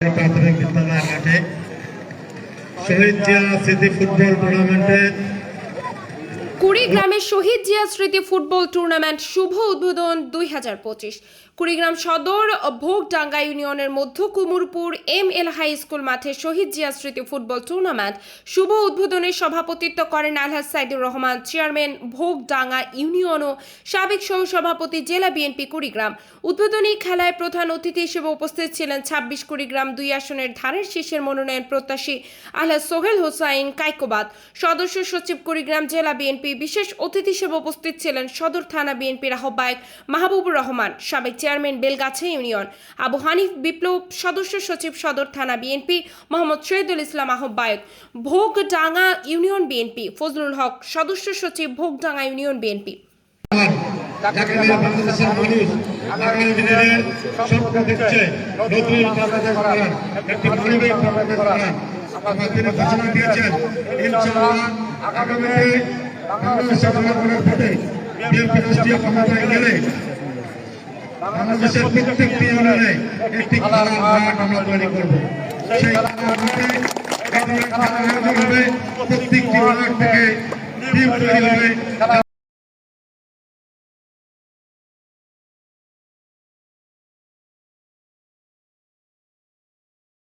প্রাথমিক বিদ্যালয় মাঠে শহীদ জিয়া স্মৃতি ফুটবল টুর্নামেন্টে কুড়িগ্রামের শহীদ জিয়া স্মৃতি ফুটবল টুর্নামেন্ট শুভ উদ্বোধন দুই হাজার পঁচিশ। কুড়িগ্রাম সদর ভোগডাঙ্গা ইউনিয়নের মধ্য Kumurpur M L high school মাঠে শহীদ জিয়া স্মৃতি ফুটবল টুর্নামেন্ট শুভ উদ্বোধনের সভাপতিত্ব করেন আলহাজ সাইদুর রহমান, চেয়ারম্যান ভোগডাঙ্গা ইউনিয়ন ও সাবেক সহসভাপতি জেলা বিএনপি কুড়িগ্রাম। উদ্বোধনী খেলায় প্রধান অতিথি হিসেবে উপস্থিত ছিলেন ছাব্বিশ কুড়িগ্রাম দুই আসনের ধানের শীর্ষের মনোনয়ন প্রত্যাশী আলহাজ সোহেল হোসাইন কাইকোবাদ। সদস্য সচিব কুড়িগ্রাম জেলা বিএনপি বিশেষ অতিথি হিসেবে উপস্থিত ছিলেন সদর থানা বিএনপির আহ্বায়ক মাহবুবুর রহমান সাবেক চেয়ারম্যান বেলগাছা ইউনিয়ন আবু হানিফ বিপ্লব সদস্য সচিব সদর থানা বিএনপি মোহাম্মদ শহীদুল ইসলাম আহ্বায়ক ভোগডাঙ্গা ইউনিয়ন বিএনপি ফজলুল হক সদস্য সচিব ভোগডাঙ্গা ইউনিয়ন বিএনপি আগামী দেখছে নতুন একটি আমার তিনি ঘোষণা দিয়েছেন ইনশাআল্লাহ আগামীতে বাংলাদেশের জনগণের ভোটে বিএনপি রাষ্ট্রীয় ক্ষমতায় গেলে বাংলাদেশের প্রত্যেকটি ইউনিয়নে একটি খেলার মাঠ